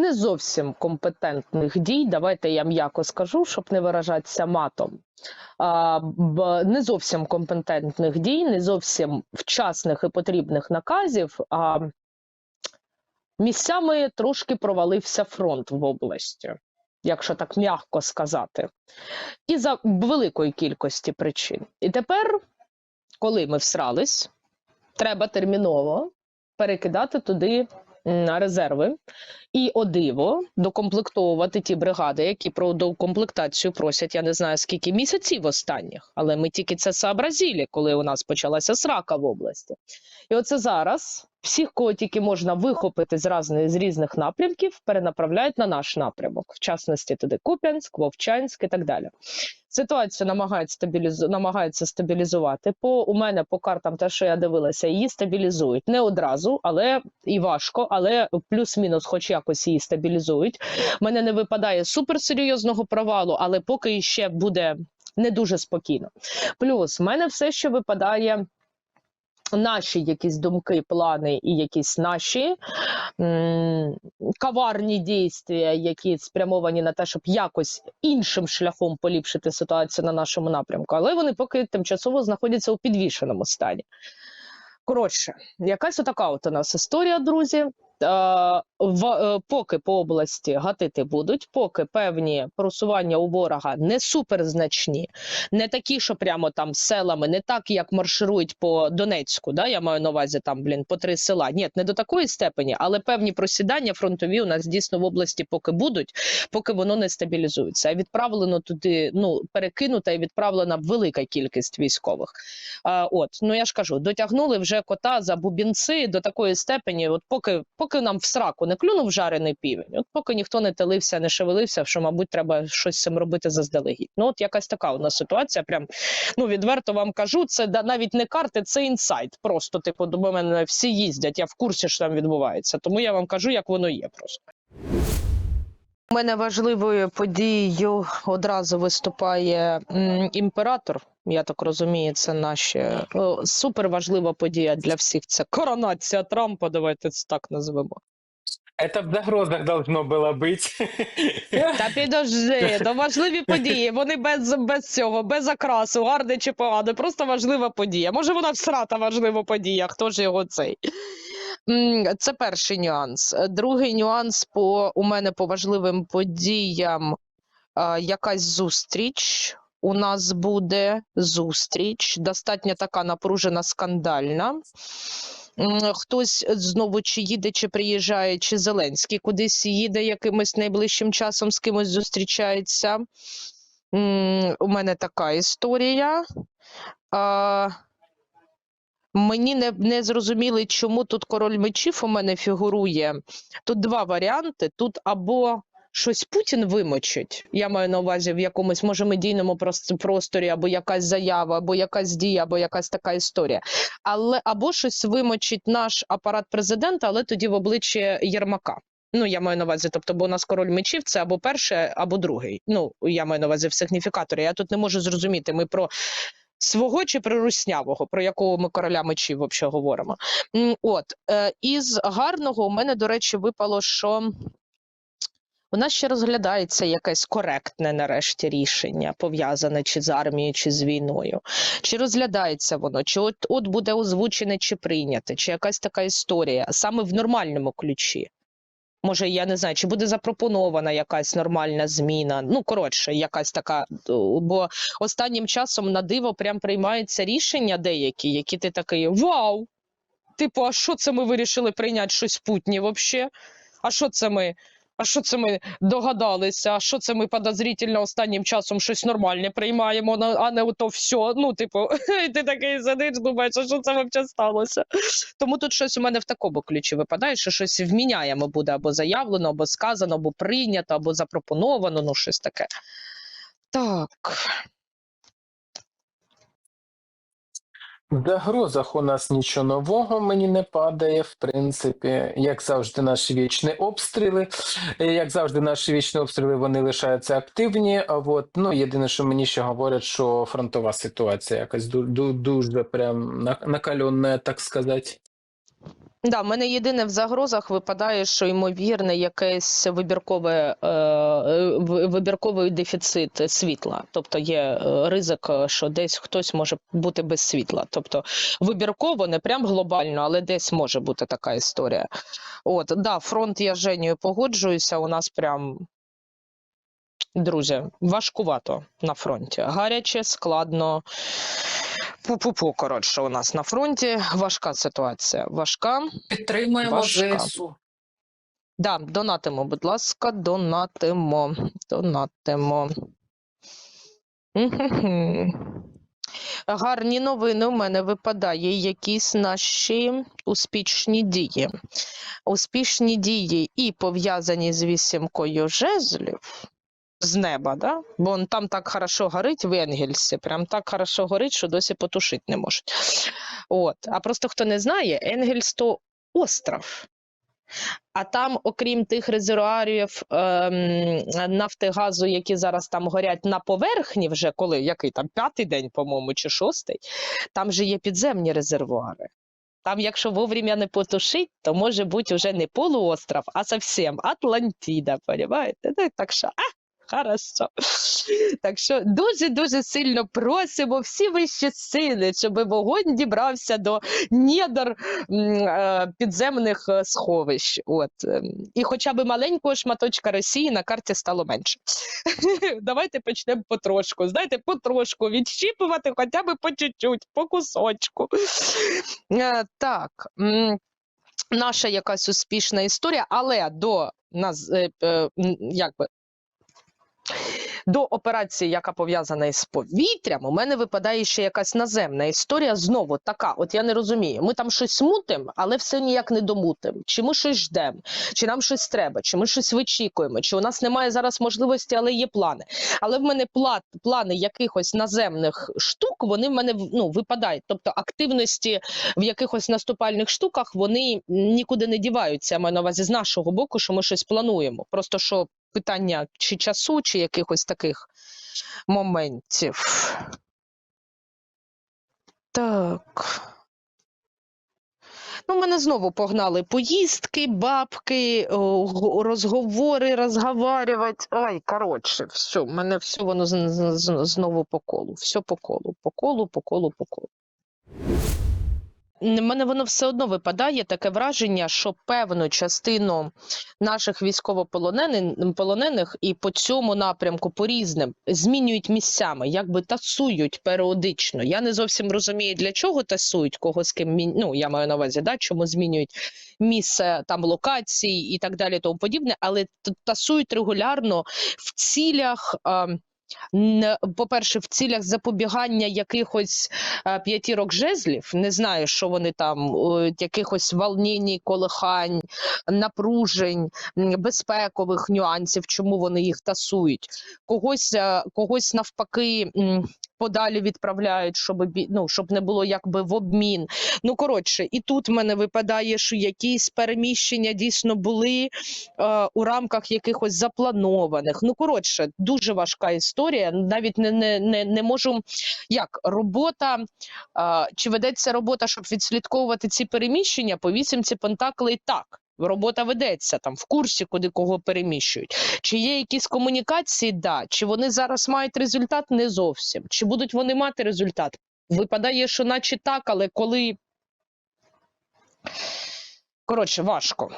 не зовсім компетентних дій. Давайте я м'яко скажу, щоб не виражатися матом. Не зовсім компетентних дій, не зовсім вчасних і потрібних наказів. А місцями трошки провалився фронт в області, якщо так м'яко сказати, і за великої кількості причин. І тепер, коли ми всрались, треба терміново перекидати туди резерви і одиво докомплектовувати ті бригади, які про докомплектацію просять. Я не знаю скільки місяців останніх, але ми тільки це сообразили, коли у нас почалася срака в області. І оце зараз всіх, кого тільки можна вихопити з різних, з різних напрямків, перенаправляють на наш напрямок, в частності туди Куп'янськ, Вовчанськ і так далі. Ситуацію намагають стабілізу... намагаються стабілізувати. По у мене по картам, те, що я дивилася, її стабілізують не одразу, але і важко, але плюс-мінус, хоч якось її стабілізують. Мене не випадає суперсерйозного провалу, але поки ще буде не дуже спокійно. Плюс в мене все ще випадає. Наші якісь думки, плани і якісь наші м, каварні дійства, які спрямовані на те, щоб якось іншим шляхом поліпшити ситуацію на нашому напрямку, але вони поки тимчасово знаходяться у підвішеному стані. Коротше, якась отака от у нас історія, друзі. Е, в, е, поки по області гатити будуть, поки певні просування у ворога не суперзначні, не такі, що прямо там селами, не так, як марширують по Донецьку. Да? Я маю на увазі там, блін, по три села. Ні, не до такої степені, але певні просідання фронтові у нас дійсно в області поки будуть, поки воно не стабілізується. А відправлено туди, ну перекинута і відправлена велика кількість військових. А, от, ну я ж кажу, дотягнули вже кота за бубінці до такої степені, от поки, поки нам в сраку не клюнув жарений півень, от поки ніхто не телився, не шевелився, що, мабуть, треба щось з цим робити заздалегідь. Ну, от якась така у нас ситуація. Прям ну відверто вам кажу, це навіть не карти, це інсайт. Просто, типу, до мене всі їздять, я в курсі, що там відбувається. Тому я вам кажу, як воно є просто. У мене важливою подією одразу виступає імператор. Я так розумію, це наша супер важлива подія для всіх. Це коронація Трампа. Давайте це так назвемо. Это в загрозах должно было быть. Та підожди, то важливі події. Вони без, без цього, без окрасу, гарне чи погане, просто важлива подія. Може, вона всрата важлива подія, хто ж його цей. М, Це перший нюанс. Е, Другий нюанс по у мене по важливим подіям а, якась зустріч. У нас буде зустріч, достатньо така напружена, скандальна. Хтось знову чи їде, чи приїжджає, чи Зеленський кудись їде якимось найближчим часом з кимось зустрічається. У мене така історія. Мені не, не зрозуміли, чому тут король мечів у мене фігурує. Тут два варіанти: тут або щось Путін вимочить. Я маю на увазі в якомусь може медійному прос- просторі, або якась заява, або якась дія, або якась така історія. Але або щось вимочить наш апарат президента, але тоді в обличчя Єрмака. Ну, я маю на увазі, тобто, бо у нас король мечів це або перший, або другий. Ну, я маю на увазі в сигніфікаторі. Я тут не можу зрозуміти. Ми про свого чи про руснявого, про якого ми короля мечів взагалі говоримо. От е, із гарного у мене, до речі, випало, що у нас ще розглядається якесь коректне нарешті рішення, пов'язане чи з армією, чи з війною. Чи розглядається воно, чи от, от буде озвучене, чи прийняте, чи якась така історія, саме в нормальному ключі. Може, я не знаю, чи буде запропонована якась нормальна зміна. Ну, коротше, якась така. Бо останнім часом на диво прям приймаються рішення деякі, які ти такий Вау! Типу, а що це ми вирішили прийняти щось путнє взагалі? А що це ми? А що це ми догадалися? А що це ми подозрительно останнім часом щось нормальне приймаємо, а не ото все. Ну, типу, ти такий сидиш, думаєш, а що це взагалі сталося? Тому тут щось у мене в такому ключі випадає, що щось вміняємо буде або заявлено, або сказано, або прийнято, або запропоновано, ну щось таке. Так. В загрозах у нас нічого нового мені не падає. В принципі, як завжди, наші вічні обстріли. Як завжди, наші вічні обстріли вони лишаються активні. А от ну єдине, що мені ще говорять, що фронтова ситуація якась ду- ду- дуже прям накальонна, так сказати. Да, в мене єдине в загрозах випадає, що ймовірне якесь вибіркове, е, вибірковий дефіцит світла. Тобто є е, ризик, е, що десь хтось може бути без світла. Тобто вибірково, не прям глобально, але десь може бути така історія. От, да, фронт я з Женєю погоджуюся. У нас прям, друзі, важкувато на фронті. Гаряче, складно. Пу-пу-пу, коротше, у нас на фронті важка ситуація. Важка. Підтримуємо Важка. ЗСУ. Да, донатимо, будь ласка, донатимо. Донатимо. Гарні новини у мене випадає якісь наші успішні дії. Успішні дії і пов'язані з вісімкою жезлів з неба, да? бо он там так хорошо горить в Енгельсі, прям так хорошо горить, що досі потушити не можуть. От. А просто хто не знає, Енгельс то остров. А там, окрім тих резервуарів ем, нафти газу, які зараз там горять на поверхні, вже коли який там п'ятий день, по-моєму, чи шостий, там же є підземні резервуари. Там, якщо вовремя не потушить, то може бути вже не полуостров, а зовсім Атлантида, понимаєте? Ну, так що, а, хорошо. Так що дуже-дуже сильно просимо всі вищі сили, щоб вогонь дібрався до недр е, підземних е, сховищ. От. ем, І хоча б маленького шматочка Росії на карті стало менше. Давайте почнемо потрошку. Знаєте, потрошку відщіпувати хоча б по чуть-чуть, по кусочку. Е, Так. Наша якась успішна історія, але до нас як би, до операції, яка пов'язана із повітрям, у мене випадає ще якась наземна історія. Знову така. От я не розумію. Ми там щось мутим, але все ніяк не домутим. Чи ми щось ждемо, чи нам щось треба, чи ми щось вичікуємо, чи у нас немає зараз можливості, але є плани. Але в мене пла- плани якихось наземних штук, вони в мене ну, випадають. Тобто активності в якихось наступальних штуках вони нікуди не діваються. Я маю на увазі з нашого боку, що ми щось плануємо. Просто що питання чи часу, чи якихось таких моментів. Так. Ну, мене знову погнали поїздки, бабки, розговори, розговарювати. Ой, коротше, все, мене все воно знову по колу. Все по колу, по колу, по колу, по колу. Н- мене воно все одно випадає таке враження, що певну частину наших військовополонених полонених і по цьому напрямку по різним змінюють місцями, якби тасують періодично. Я не зовсім розумію, для чого тасують, кого з ким ну, я маю на увазі, да, чому змінюють місце там локації і так далі, тому подібне, але тасують регулярно в цілях. Н- по-перше, в цілях запобігання якихось е, п'ятірок жезлів, не знаю, що вони там, якихось волнінь, колихань, напружень, безпекових нюансів, чому вони їх тасують. Когось, е, когось навпаки. Подалі відправляють, щоб ну, щоб не було якби в обмін. Ну коротше, і тут в мене випадає, що якісь переміщення дійсно були е, у рамках якихось запланованих. Ну коротше, дуже важка історія. Навіть не, не, не, не можу як робота а, чи ведеться робота, щоб відслідковувати ці переміщення по вісімці пентаклей так. Робота ведеться там в курсі, куди кого переміщують. Чи є якісь комунікації? Да. Чи вони зараз мають результат? Не зовсім. Чи будуть вони мати результат? Випадає, що наче так, але коли. Коротше, важко.